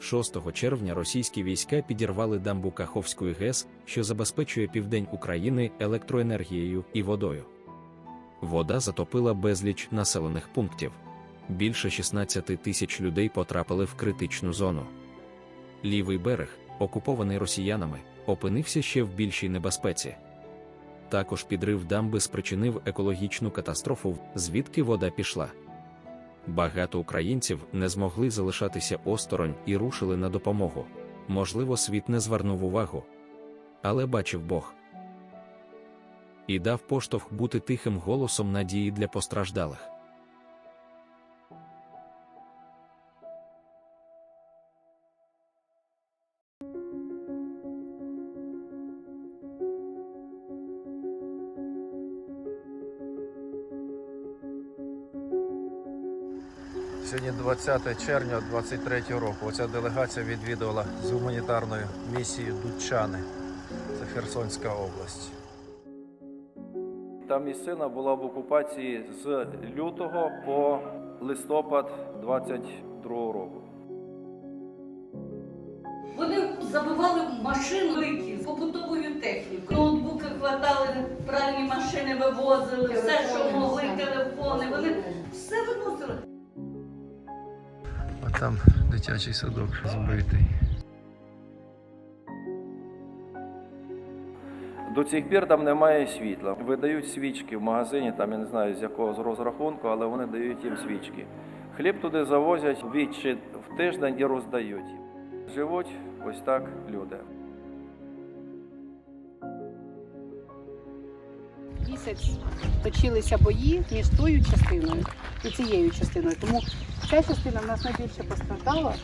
6 червня російські війська підірвали дамбу Каховської ГЕС, що забезпечує південь України електроенергією і водою. Вода затопила безліч населених пунктів. Більше 16 тисяч людей потрапили в критичну зону. Лівий берег, окупований росіянами, опинився ще в більшій небезпеці. Також підрив дамби спричинив екологічну катастрофу, звідки вода пішла. Багато українців не змогли залишатися осторонь і рушили на допомогу. Можливо, світ не звернув увагу. Але бачив Бог. І дав поштовх бути тихим голосом надії для постраждалих. Сьогодні 20 червня 23 року. Оця делегація відвідувала з гуманітарною місією Дудчани. Це Херсонська область. Та місцина була в окупації з лютого по листопад 22 року. Вони забивали машини великі, побутовою технікою. Ноутбуки хватали, пральні машини вивозили, все, що могли, телефони. Вони все виносили. Там дитячий садок збитий. До цих пір там немає світла. Видають свічки в магазині, там я не знаю з якого з розрахунку, але вони дають їм свічки. Хліб туди завозять двічі в тиждень і роздають. Живуть ось так люди. Місяць точилися бої між тою частиною і цією частиною. Тому ця частина в нас найбільше постраждала.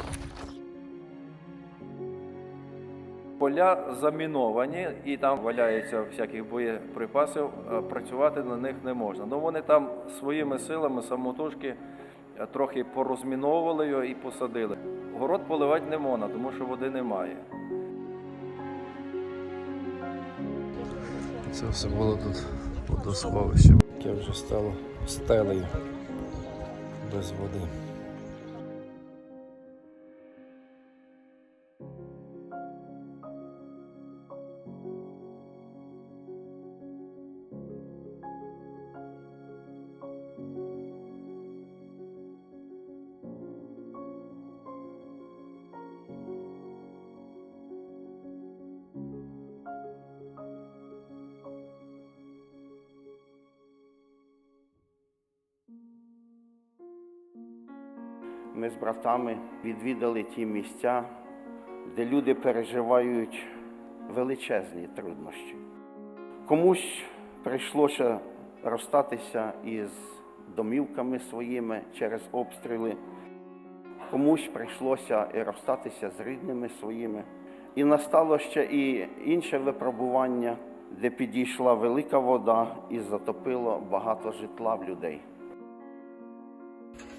Поля заміновані і там валяється всяких боєприпасів. Працювати на них не можна. Ну вони там своїми силами самотужки е, трохи порозміновували його і посадили. Город поливати не можна, тому що води немає. Це все було тут водосховище, яке вже стало стелею без води. Ми з братами відвідали ті місця, де люди переживають величезні труднощі. Комусь прийшлося розстатися із домівками своїми через обстріли, комусь прийшлося і розстатися з рідними своїми. І настало ще і інше випробування, де підійшла велика вода і затопило багато житла в людей.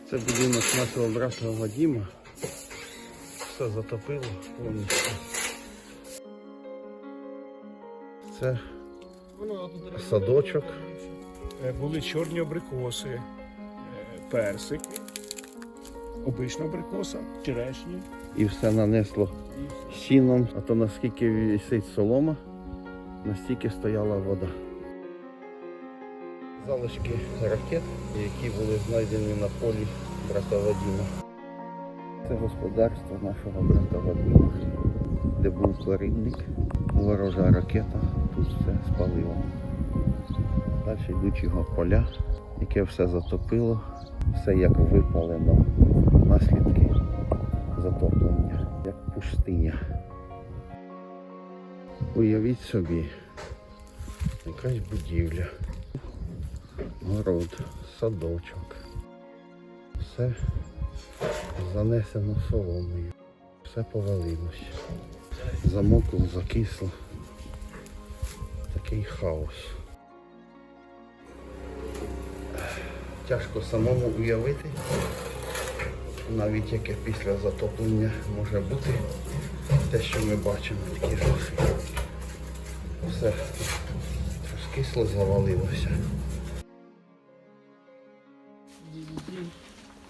Це будинок нашого брата Вадима. Все затопило повністю. Це садочок. Е, були чорні абрикоси, е, персики, обична абрикоса, черешні. І все нанесло сіном. А то наскільки висить солома, настільки стояла вода. Залишки ракет, які були знайдені на полі брата Вадима. Це господарство нашого брата Вадима, де був корінник, ворожа ракета, тут все спалило. Далі йдуть його поля, яке все затопило, все як випалено, наслідки затоплення, як пустиня. Уявіть собі, якась будівля, город, садочок. Все занесено соломою, все повалилось. Замокло, закисло. Такий хаос. Тяжко самому уявити, навіть яке після затоплення може бути те, що ми бачимо, такі жахи. Все розкисло, завалилося.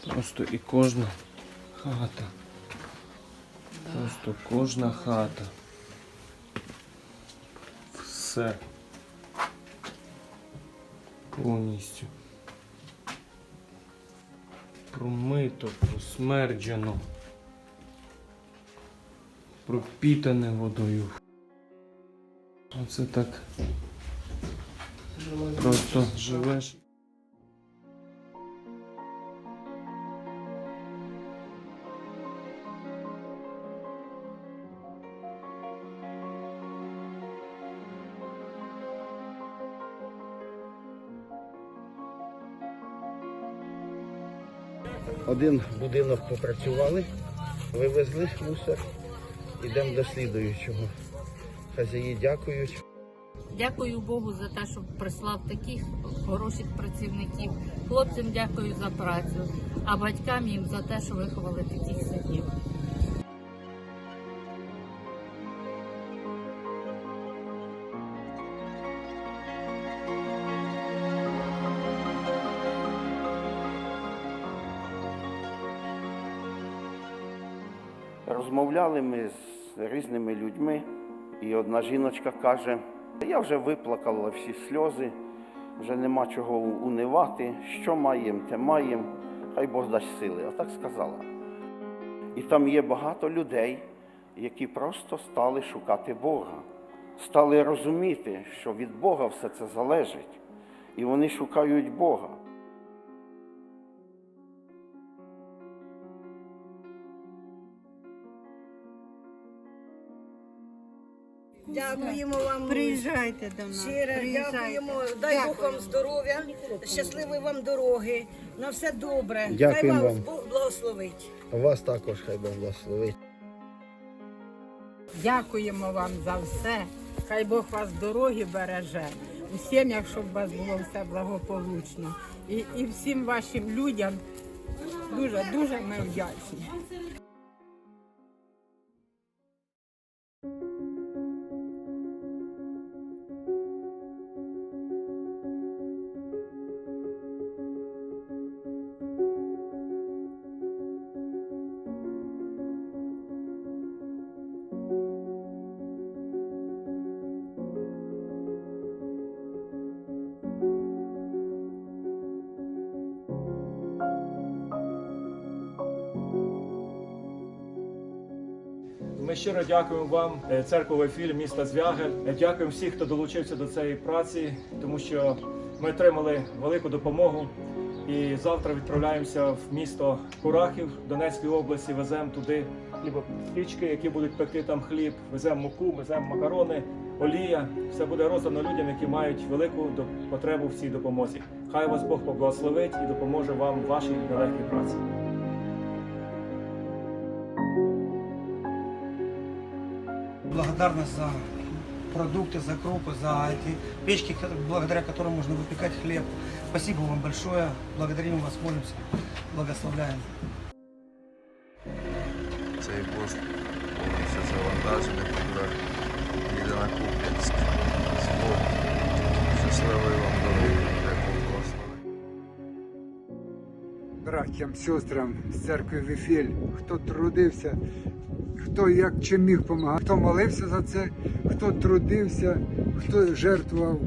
Просто і кожна хата Просто кожна хата. Все. Повністю. Промито, просмерджено. Пропітане водою. Оце так. Просто живеш. Один будинок попрацювали, вивезли мусор, йдемо до слідуючого. Хазяї дякують. Дякую Богу за те, що прислав таких хороших працівників. Хлопцям дякую за працю, а батькам їм за те, що виховали таких синів. Розмовляли ми з різними людьми, і одна жіночка каже: я вже виплакала всі сльози, вже нема чого унивати. Що маємо, те маємо, хай Бог дасть сили. Отак сказала. І там є багато людей, які просто стали шукати Бога, стали розуміти, що від Бога все це залежить, і вони шукають Бога. Дякуємо вам. Приїжджайте до нас. Щиро приїжджайте. дякуємо. Дай Бог вам здоров'я, щасливої вам дороги. На все добре. Дякуємо Хай вам вам. Бог благословить. Вас також хай Бог благословить. Дякуємо вам за все. Хай Бог вас дороги береже. У сім'ях, щоб у вас було все благополучно. І, і всім вашим людям дуже дуже ми вдячні. Ми щиро дякуємо вам, е, церква Вефіль, міста Звягель. Е, Дякуємо всіх, хто долучився до цієї праці, тому що ми отримали велику допомогу. І завтра відправляємося в місто Курахів Донецької області. Веземо туди хлібопічки, які будуть пекти там хліб. Веземо муку, веземо макарони, олія. Все буде роздано людям, які мають велику потребу в цій допомозі. Хай вас Бог поблагословить і допоможе вам в вашій нелегкій праці. благодарность за продукты, за крупы, за эти печки, ко- благодаря которым можно выпекать хлеб. Спасибо вам большое. Благодарим вас, молимся, благословляем. Цей пост повністю завантажений тепер їде на Куп'янськ. Зло. Щасливої вам дороги. Братям, сестрам з церкви Віфіль, хто трудився, хто як чим міг допомагав, хто молився за це, хто трудився, хто жертвував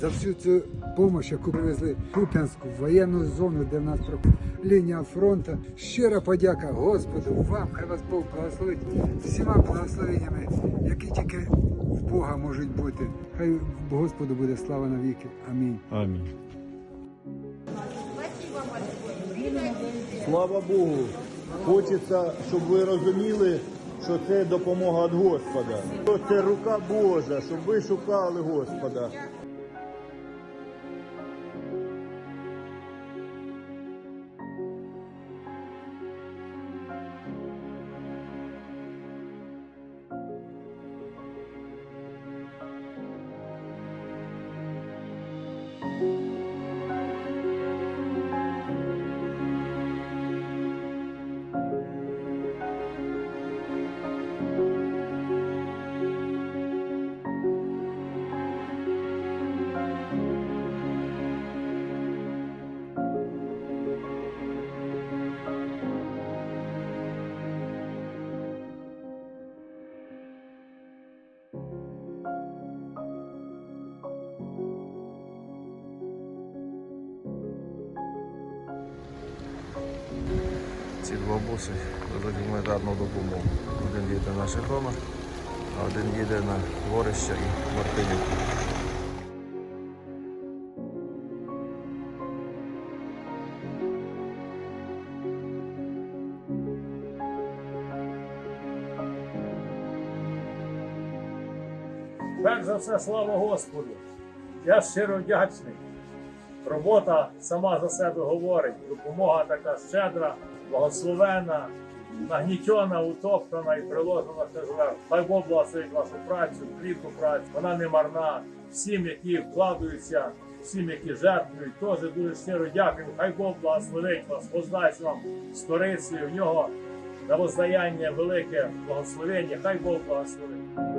за всю цю допомогу, яку привезли в Куп'янську, воєнну зону, де в нас лінія фронту. Щира подяка Господу, вам, хай вас Бог благословить всіма благословеннями, які тільки в Бога можуть бути. Хай Господу буде слава навіки. Амінь. Амінь. Слава Богу. Хочеться, щоб ви розуміли, що це допомога від Господа. Це рука Божа, щоб ви шукали Господа. Автобуси везуть гуманітарну допомогу. Один їде на Житомир, а один їде на Горище і Мартинівку. Перш за все, слава Господу. Я щиро вдячний. Робота сама за себе говорить. Допомога така щедра, благословена, нагнітьона, утоптана і приложена ще. Хай Бог благословить вашу працю, плідну працю. Вона не марна. Всім, які вкладаються, всім, які жертвують, теж дуже щиро дякую. Хай Бог благословить вас, воздасть вам сторицею в нього на воздаяння велике благословення. Хай Бог благословить.